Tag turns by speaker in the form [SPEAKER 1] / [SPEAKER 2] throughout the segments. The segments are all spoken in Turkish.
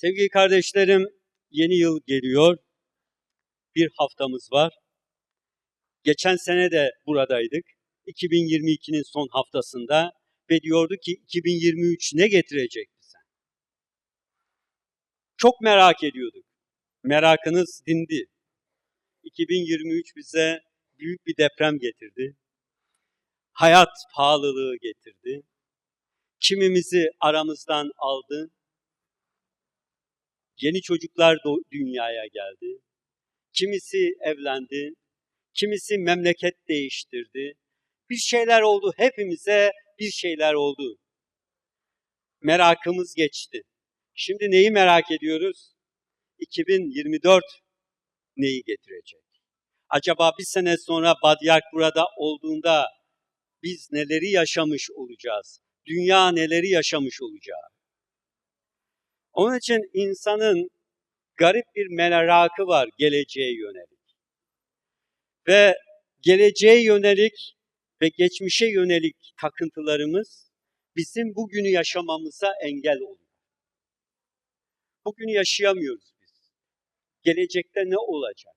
[SPEAKER 1] Sevgili kardeşlerim, yeni yıl geliyor. Bir haftamız var. Geçen sene de buradaydık. 2022'nin son haftasında ve diyordu ki 2023 ne getirecek bize? Çok merak ediyorduk. Merakınız dindi. 2023 bize büyük bir deprem getirdi. Hayat pahalılığı getirdi. Kimimizi aramızdan aldı. Yeni çocuklar dünyaya geldi. Kimisi evlendi. Kimisi memleket değiştirdi. Bir şeyler oldu. Hepimize bir şeyler oldu. Merakımız geçti. Şimdi neyi merak ediyoruz? 2024 neyi getirecek? Acaba bir sene sonra Badyak burada olduğunda biz neleri yaşamış olacağız? Dünya neleri yaşamış olacak? Onun için insanın garip bir merakı var geleceğe yönelik. Ve geleceğe yönelik ve geçmişe yönelik takıntılarımız bizim bugünü yaşamamıza engel oluyor. Bugünü yaşayamıyoruz biz. Gelecekte ne olacak?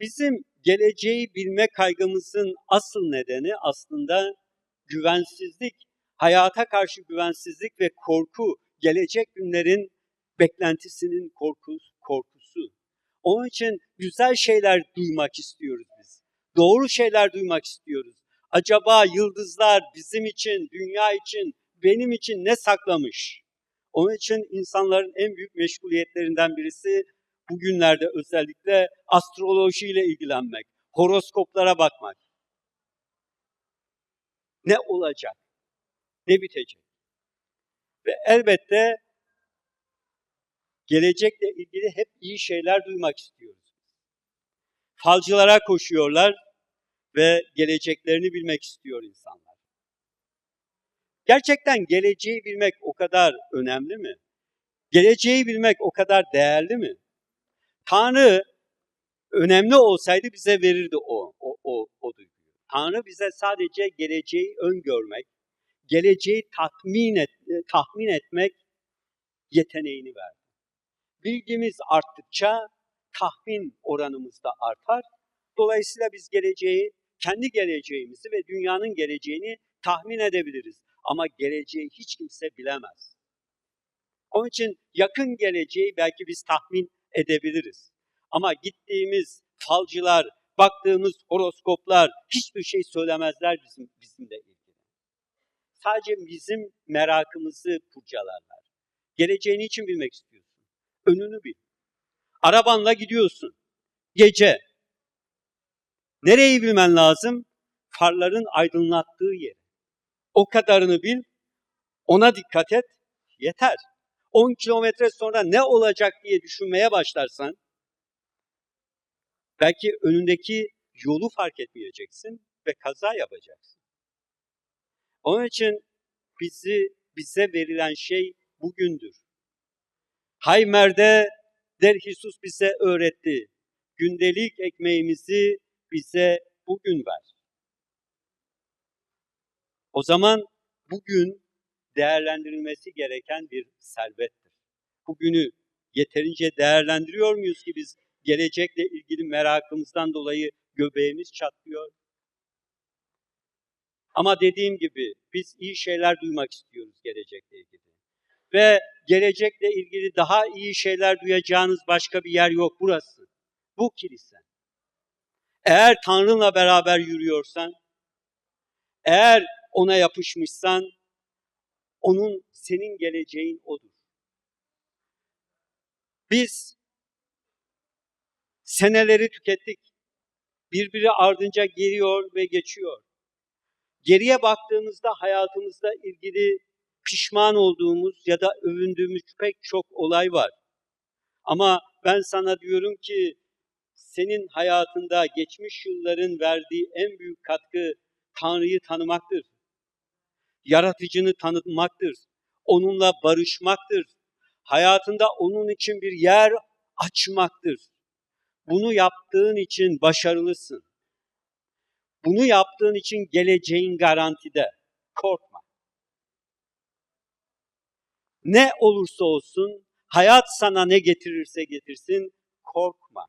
[SPEAKER 1] Bizim geleceği bilme kaygımızın asıl nedeni aslında güvensizlik, hayata karşı güvensizlik ve korku, gelecek günlerin beklentisinin korkusu, korkusu. Onun için güzel şeyler duymak istiyoruz biz. Doğru şeyler duymak istiyoruz. Acaba yıldızlar bizim için, dünya için, benim için ne saklamış? Onun için insanların en büyük meşguliyetlerinden birisi bugünlerde özellikle astrolojiyle ilgilenmek, horoskoplara bakmak. Ne olacak? Ne bitecek? Ve elbette gelecekle ilgili hep iyi şeyler duymak istiyoruz. Falcılara koşuyorlar ve geleceklerini bilmek istiyor insanlar. Gerçekten geleceği bilmek o kadar önemli mi? Geleceği bilmek o kadar değerli mi? Tanrı önemli olsaydı bize verirdi o, o, o, o duyguyu. Tanrı bize sadece geleceği öngörmek, geleceği tatmin, et, tahmin etmek yeteneğini verdi. Bilgimiz arttıkça tahmin oranımız da artar. Dolayısıyla biz geleceği, kendi geleceğimizi ve dünyanın geleceğini tahmin edebiliriz. Ama geleceği hiç kimse bilemez. Onun için yakın geleceği belki biz tahmin edebiliriz. Ama gittiğimiz falcılar, baktığımız horoskoplar hiçbir şey söylemezler bizim bizimle ilgili. Sadece bizim merakımızı kurcalarlar. Geleceğini için bilmek istiyorsun. Önünü bil. Arabanla gidiyorsun. Gece. Nereyi bilmen lazım? Farların aydınlattığı yeri. O kadarını bil. Ona dikkat et. Yeter. 10 kilometre sonra ne olacak diye düşünmeye başlarsan belki önündeki yolu fark etmeyeceksin ve kaza yapacaksın. Onun için bizi bize verilen şey bugündür. Haymer'de der Jesus bize öğretti. Gündelik ekmeğimizi bize bugün ver. O zaman bugün değerlendirilmesi gereken bir servettir. Bugünü yeterince değerlendiriyor muyuz ki biz gelecekle ilgili merakımızdan dolayı göbeğimiz çatlıyor? Ama dediğim gibi biz iyi şeyler duymak istiyoruz gelecekle ilgili. Ve gelecekle ilgili daha iyi şeyler duyacağınız başka bir yer yok burası. Bu kilise. Eğer Tanrı'nla beraber yürüyorsan, eğer ona yapışmışsan, onun senin geleceğin odur. Biz seneleri tükettik. Birbiri ardınca geliyor ve geçiyor. Geriye baktığımızda hayatımızla ilgili pişman olduğumuz ya da övündüğümüz pek çok olay var. Ama ben sana diyorum ki senin hayatında geçmiş yılların verdiği en büyük katkı Tanrı'yı tanımaktır. Yaratıcını tanımaktır. Onunla barışmaktır. Hayatında onun için bir yer açmaktır. Bunu yaptığın için başarılısın. Bunu yaptığın için geleceğin garantide. Korkma. Ne olursa olsun Hayat sana ne getirirse getirsin korkma.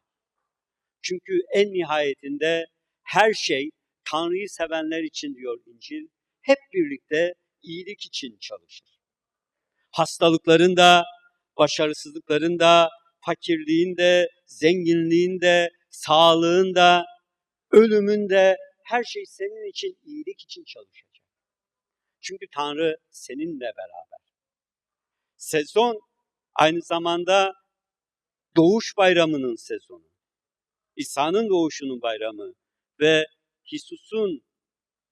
[SPEAKER 1] Çünkü en nihayetinde her şey Tanrı'yı sevenler için diyor İncil, hep birlikte iyilik için çalışır. Hastalıklarında, başarısızlıklarında, fakirliğinde, zenginliğinde, sağlığında, ölümünde her şey senin için iyilik için çalışacak. Çünkü Tanrı seninle beraber. Sezon aynı zamanda doğuş bayramının sezonu. İsa'nın doğuşunun bayramı ve Hisus'un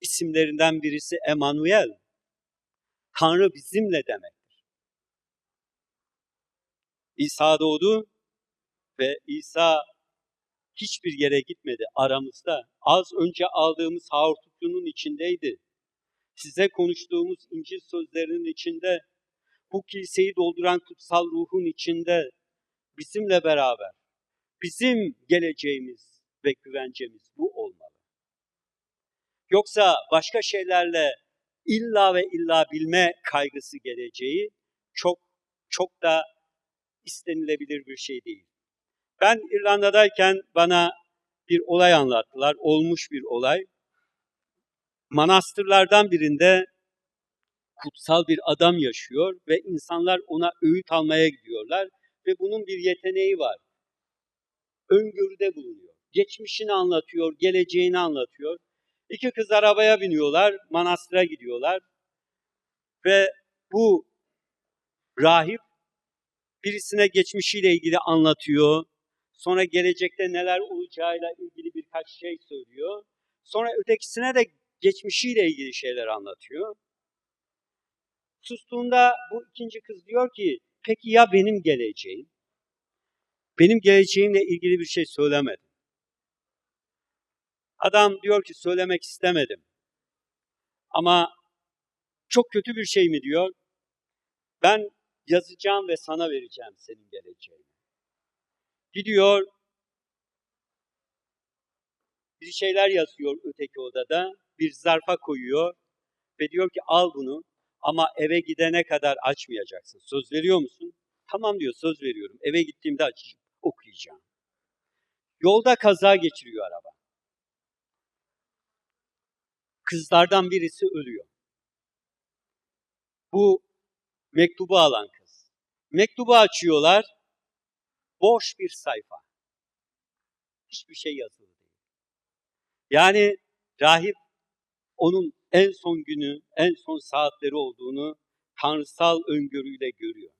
[SPEAKER 1] isimlerinden birisi Emanuel. Tanrı bizimle demektir. İsa doğdu ve İsa hiçbir yere gitmedi aramızda. Az önce aldığımız haurtuklunun içindeydi. Size konuştuğumuz İncil sözlerinin içinde, bu kiliseyi dolduran kutsal ruhun içinde bizimle beraber. Bizim geleceğimiz ve güvencemiz bu olmalı. Yoksa başka şeylerle illa ve illa bilme kaygısı geleceği çok çok da istenilebilir bir şey değil. Ben İrlanda'dayken bana bir olay anlattılar, olmuş bir olay. Manastırlardan birinde kutsal bir adam yaşıyor ve insanlar ona öğüt almaya gidiyorlar ve bunun bir yeteneği var. Öngörüde bulunuyor. Geçmişini anlatıyor, geleceğini anlatıyor. İki kız arabaya biniyorlar, manastıra gidiyorlar ve bu rahip birisine geçmişiyle ilgili anlatıyor. Sonra gelecekte neler olacağıyla ilgili birkaç şey söylüyor. Sonra ötekisine de geçmişiyle ilgili şeyler anlatıyor. Sustuğunda bu ikinci kız diyor ki, peki ya benim geleceğim? Benim geleceğimle ilgili bir şey söylemedim. Adam diyor ki söylemek istemedim. Ama çok kötü bir şey mi diyor? Ben yazacağım ve sana vereceğim senin geleceğini. Gidiyor, bir şeyler yazıyor öteki odada, bir zarfa koyuyor ve diyor ki al bunu ama eve gidene kadar açmayacaksın. Söz veriyor musun? Tamam diyor söz veriyorum. Eve gittiğimde açacağım, okuyacağım. Yolda kaza geçiriyor araba. Kızlardan birisi ölüyor. Bu mektubu alan kız. Mektubu açıyorlar. Boş bir sayfa. Hiçbir şey yazılı değil. Yani rahip onun en son günü, en son saatleri olduğunu tanrısal öngörüyle görüyor.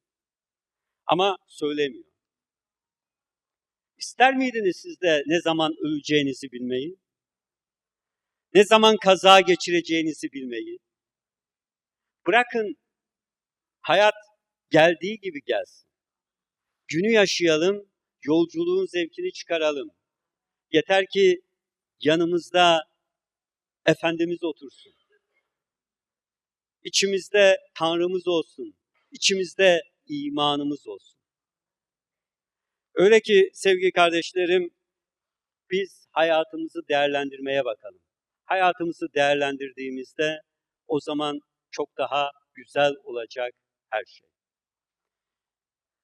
[SPEAKER 1] Ama söylemiyor. İster miydiniz siz de ne zaman öleceğinizi bilmeyi? Ne zaman kaza geçireceğinizi bilmeyi? Bırakın hayat geldiği gibi gelsin. Günü yaşayalım, yolculuğun zevkini çıkaralım. Yeter ki yanımızda Efendimiz otursun. İçimizde Tanrımız olsun. İçimizde imanımız olsun. Öyle ki sevgili kardeşlerim, biz hayatımızı değerlendirmeye bakalım. Hayatımızı değerlendirdiğimizde o zaman çok daha güzel olacak her şey.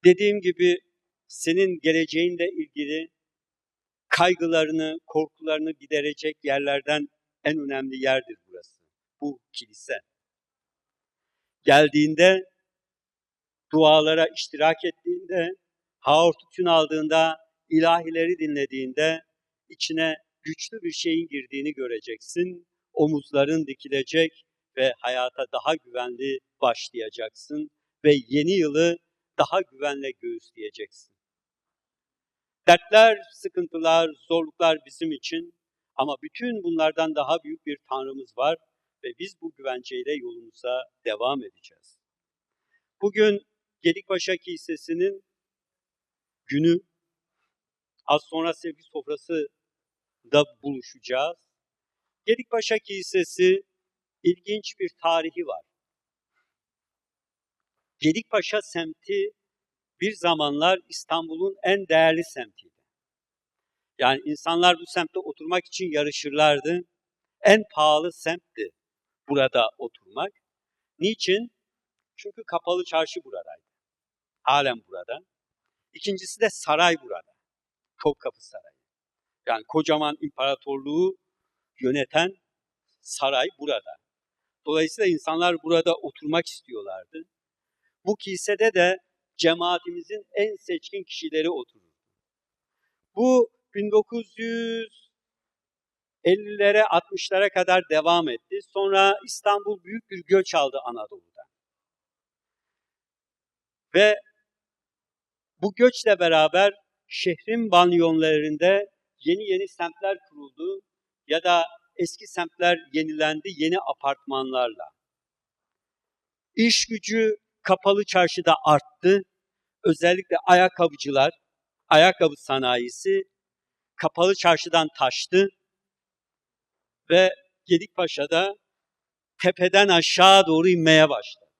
[SPEAKER 1] Dediğim gibi senin geleceğinle ilgili kaygılarını, korkularını giderecek yerlerden en önemli yerdir burası. Bu kilise. Geldiğinde, dualara iştirak ettiğinde, haurtutun aldığında, ilahileri dinlediğinde içine güçlü bir şeyin girdiğini göreceksin. Omuzların dikilecek ve hayata daha güvenli başlayacaksın ve yeni yılı daha güvenle göğüsleyeceksin. Dertler, sıkıntılar, zorluklar bizim için ama bütün bunlardan daha büyük bir Tanrımız var ve biz bu güvenceyle yolumuza devam edeceğiz. Bugün Gedikpaşa Kilisesi'nin günü, az sonra sevgi sofrası da buluşacağız. Gedikpaşa Kilisesi ilginç bir tarihi var. Gedikpaşa semti bir zamanlar İstanbul'un en değerli semtiydi. Yani insanlar bu semtte oturmak için yarışırlardı. En pahalı semtti burada oturmak. Niçin? Çünkü kapalı çarşı buradaydı. halen burada. İkincisi de saray burada. Topkapı Sarayı. Yani kocaman imparatorluğu yöneten saray burada. Dolayısıyla insanlar burada oturmak istiyorlardı. Bu kilisede de cemaatimizin en seçkin kişileri oturur. Bu 1950'lere 60'lara kadar devam etti. Sonra İstanbul büyük bir göç aldı Anadolu'da. Ve bu göçle beraber şehrin banyonlarında yeni yeni semtler kuruldu ya da eski semtler yenilendi yeni apartmanlarla. İş gücü kapalı çarşıda arttı. Özellikle ayakkabıcılar, ayakkabı sanayisi kapalı çarşıdan taştı ve Gedikpaşa'da tepeden aşağı doğru inmeye başladı.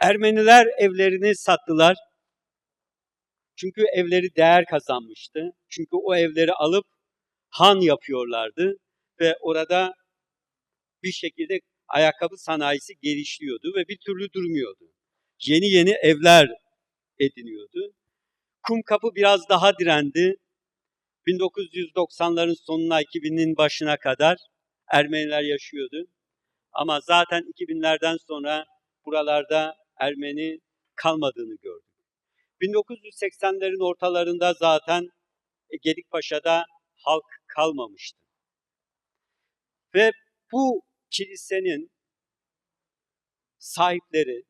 [SPEAKER 1] Ermeniler evlerini sattılar. Çünkü evleri değer kazanmıştı. Çünkü o evleri alıp han yapıyorlardı ve orada bir şekilde ayakkabı sanayisi gelişiyordu ve bir türlü durmuyordu. Yeni yeni evler ediniyordu. Kumkapı biraz daha direndi. 1990'ların sonuna 2000'in başına kadar Ermeniler yaşıyordu. Ama zaten 2000'lerden sonra buralarda Ermeni kalmadığını gördük. 1980'lerin ortalarında zaten Gedikpaşa'da halk kalmamıştı. Ve bu kilisenin sahipleri,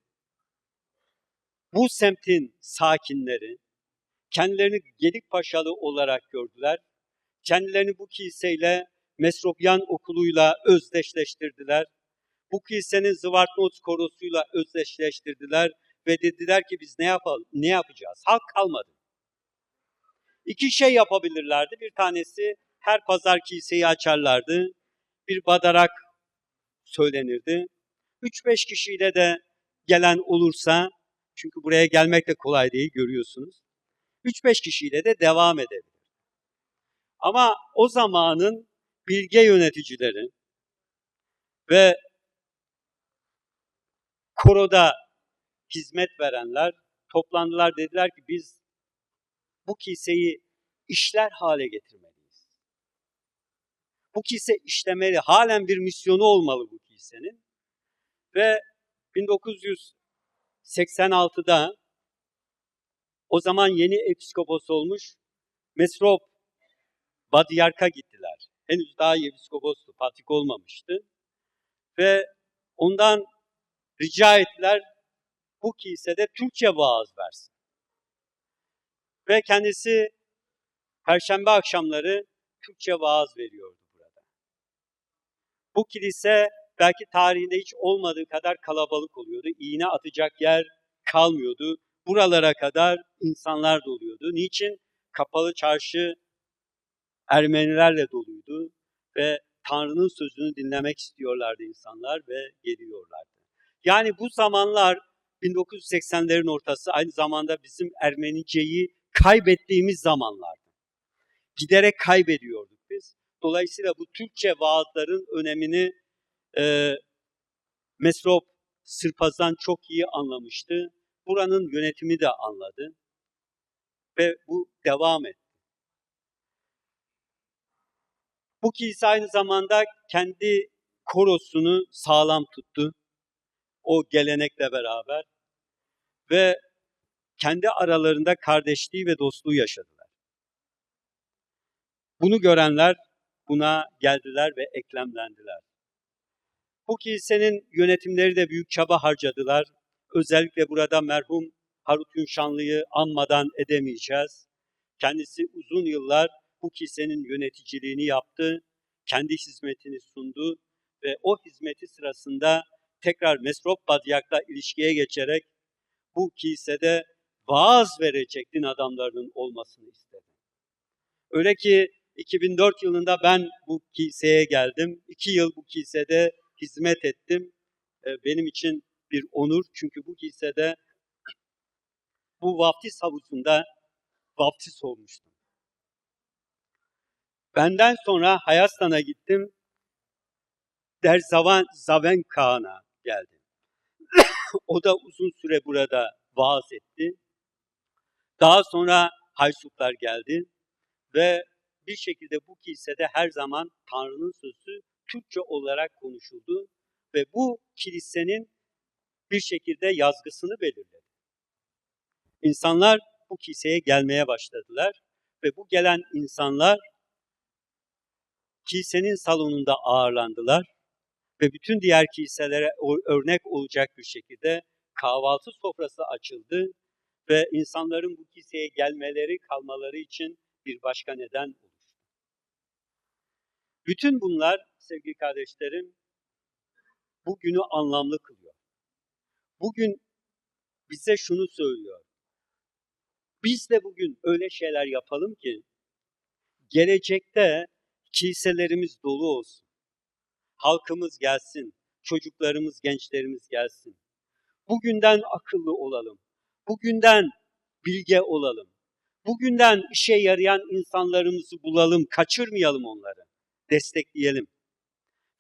[SPEAKER 1] bu semtin sakinleri kendilerini Gedikpaşalı olarak gördüler. Kendilerini bu kiliseyle Mesropyan okuluyla özdeşleştirdiler. Bu kilisenin Zıvartnots korosuyla özdeşleştirdiler ve dediler ki biz ne yapalım, ne yapacağız? Halk kalmadı. İki şey yapabilirlerdi. Bir tanesi her pazar kiliseyi açarlardı. Bir badarak söylenirdi. 3-5 kişiyle de gelen olursa, çünkü buraya gelmek de kolay değil görüyorsunuz. 3-5 kişiyle de devam edebilir. Ama o zamanın bilge yöneticileri ve koroda hizmet verenler toplandılar dediler ki biz bu kiliseyi işler hale getirmeliyiz. Bu kilise işlemeli, halen bir misyonu olmalı bu kilisenin. Ve 1986'da o zaman yeni episkopos olmuş Mesrop Badiyark'a gittiler. Henüz daha episkopostu, patrik olmamıştı. Ve ondan rica ettiler bu kilisede Türkçe vaaz versin. Ve kendisi Perşembe akşamları Türkçe vaaz veriyordu. Bu kilise belki tarihinde hiç olmadığı kadar kalabalık oluyordu. İğne atacak yer kalmıyordu. Buralara kadar insanlar doluyordu. Niçin? Kapalı çarşı Ermenilerle doluydu ve Tanrı'nın sözünü dinlemek istiyorlardı insanlar ve geliyorlardı. Yani bu zamanlar 1980'lerin ortası aynı zamanda bizim Ermeniceyi kaybettiğimiz zamanlardı. Giderek kaybediyorduk biz. Dolayısıyla bu Türkçe vaazların önemini e, Mesrop Sırpazan çok iyi anlamıştı. Buranın yönetimi de anladı. Ve bu devam etti. Bu kilise aynı zamanda kendi korosunu sağlam tuttu. O gelenekle beraber. Ve kendi aralarında kardeşliği ve dostluğu yaşadılar. Bunu görenler buna geldiler ve eklemlendiler. Bu kilisenin yönetimleri de büyük çaba harcadılar. Özellikle burada merhum Harut Yunşanlı'yı anmadan edemeyeceğiz. Kendisi uzun yıllar bu kilisenin yöneticiliğini yaptı, kendi hizmetini sundu ve o hizmeti sırasında tekrar Mesrop Badyak'la ilişkiye geçerek bu kilisede vaaz verecek din adamlarının olmasını istedi. Öyle ki 2004 yılında ben bu kiliseye geldim. İki yıl bu kilisede hizmet ettim. Benim için bir onur çünkü bu kilisede bu vaftiz havuzunda vaftiz olmuştum. Benden sonra Hayastan'a gittim. Derzavan Zaven Kağan'a geldim. o da uzun süre burada vaaz etti. Daha sonra Haysuplar geldi ve bir şekilde bu kilisede her zaman Tanrı'nın sözü Türkçe olarak konuşuldu ve bu kilisenin bir şekilde yazgısını belirledi. İnsanlar bu kiliseye gelmeye başladılar ve bu gelen insanlar kilisenin salonunda ağırlandılar ve bütün diğer kiliselere örnek olacak bir şekilde kahvaltı sofrası açıldı ve insanların bu kiliseye gelmeleri, kalmaları için bir başka neden. Bütün bunlar sevgili kardeşlerim bugünü anlamlı kılıyor. Bugün bize şunu söylüyor. Biz de bugün öyle şeyler yapalım ki gelecekte kiliselerimiz dolu olsun. Halkımız gelsin, çocuklarımız, gençlerimiz gelsin. Bugünden akıllı olalım. Bugünden bilge olalım. Bugünden işe yarayan insanlarımızı bulalım, kaçırmayalım onları. Destekleyelim.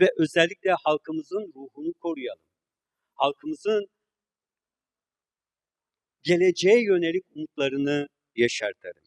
[SPEAKER 1] Ve özellikle halkımızın ruhunu koruyalım. Halkımızın geleceğe yönelik umutlarını yeşertelim.